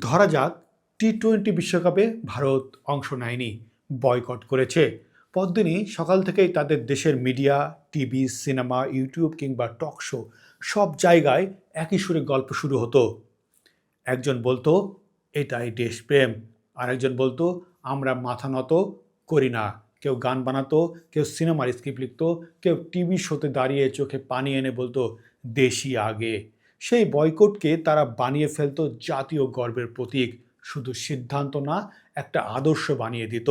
ধরা যাক T twenty বিশ্বকাপে ভারত অংশ নেয়নি, বয়কট করেছে। পরদিনই সকাল থেকেই তাদের দেশের মিডিয়া, টিভি, সিনেমা, ইউটিউব কিংবা টক শো সব জায়গায় একই সুরে গল্প শুরু হতো। একজন বলতো, এটাই দেশপ্রেম। আরেকজন বলতো, আমরা মাথা নত করি না। কেউ গান বানাতো, কেউ সিনেমার স্ক্রিপ্ট লিখতো, কেউ টিভি শোতে দাঁড়িয়ে চোখে পানি এনে বলতো দেশি আগে। সেই বয়কটকে তারা বানিয়ে ফেলতো জাতীয় গর্বের প্রতীক। শুধু সিদ্ধান্ত না, একটা আদর্শ বানিয়ে দিত।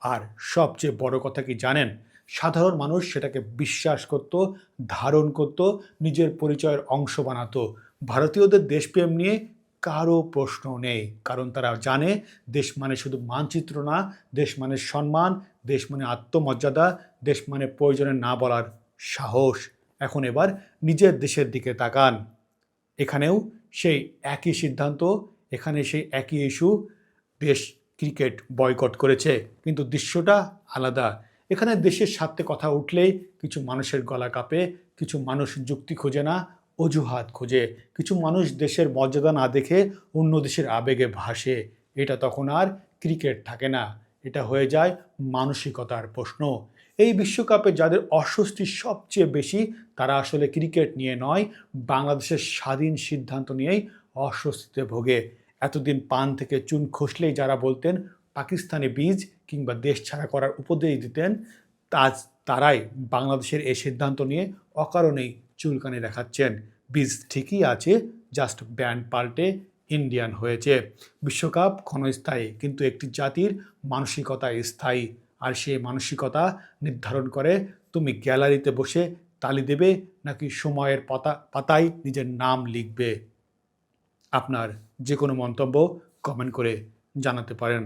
আর সবচেয়ে বড় কথা কি জানেন? সাধারণ মানুষ সেটাকে বিশ্বাস করত, ধারণ করত, নিজের পরিচয়ের অংশ বানাতো। ভারতীয়দের দেশপ্রেম নিয়ে কারও প্রশ্ন নেই। কারণ তারা জানে, দেশ মানে শুধু মানচিত্র না, দেশ মানে সম্মান, দেশ মানে আত্মমর্যাদা, দেশ মানে প্রয়োজনে না বলার সাহস। এখন এবার নিজের দেশের দিকে তাকান। এখানেও সেই একই সিদ্ধান্ত, এখানে সেই একই ইস্যু, দেশ ক্রিকেট বয়কট করেছে। কিন্তু দৃশ্যটা আলাদা। এখানে দেশের স্বার্থে কথা উঠলেই কিছু মানুষের গলা কাঁপে, কিছু মানুষ যুক্তি খোঁজে না, অজুহাত খোঁজে। কিছু মানুষ দেশের মর্যাদা না দেখে অন্য দেশের আবেগে ভাসে। এটা তখন আর ক্রিকেট থাকে না। এটা হয়ে যায় মানসিকতার প্রশ্ন। এই বিশ্বকাপে যাদের অস্বস্তি সবচেয়ে বেশি, তারা আসলে ক্রিকেট নিয়ে নয়, বাংলাদেশের স্বাধীন সিদ্ধান্ত নিয়েই অস্বস্তিতে ভোগে। এতদিন পান থেকে চুন খসলেই যারা বলতেন, পাকিস্তানে বীজ কিংবা দেশ ছাড়া করার উপদেশ দিতেন আজ তারাই বাংলাদেশের এই সিদ্ধান্ত নিয়ে অকারণেই চুলকানি দেখাচ্ছেন। বীজ ঠিকই আছে, জাস্ট ব্যান্ড পাল্টে ইন্ডিয়ান হয়েছে। বিশ্বকাপ ক্ষণস্থায়ী, কিন্তু একটি জাতির মানসিকতা স্থায়ী। আর সেই মানসিকতা নির্ধারণ করে, তুমি গ্যালারিতে বসে তালি দেবে নাকি সময়ের পাতা, পাতায় নিজের নাম লিখবে? আপনার যে কোনো মন্তব্য কমেন্ট করে জানাতে পারেন।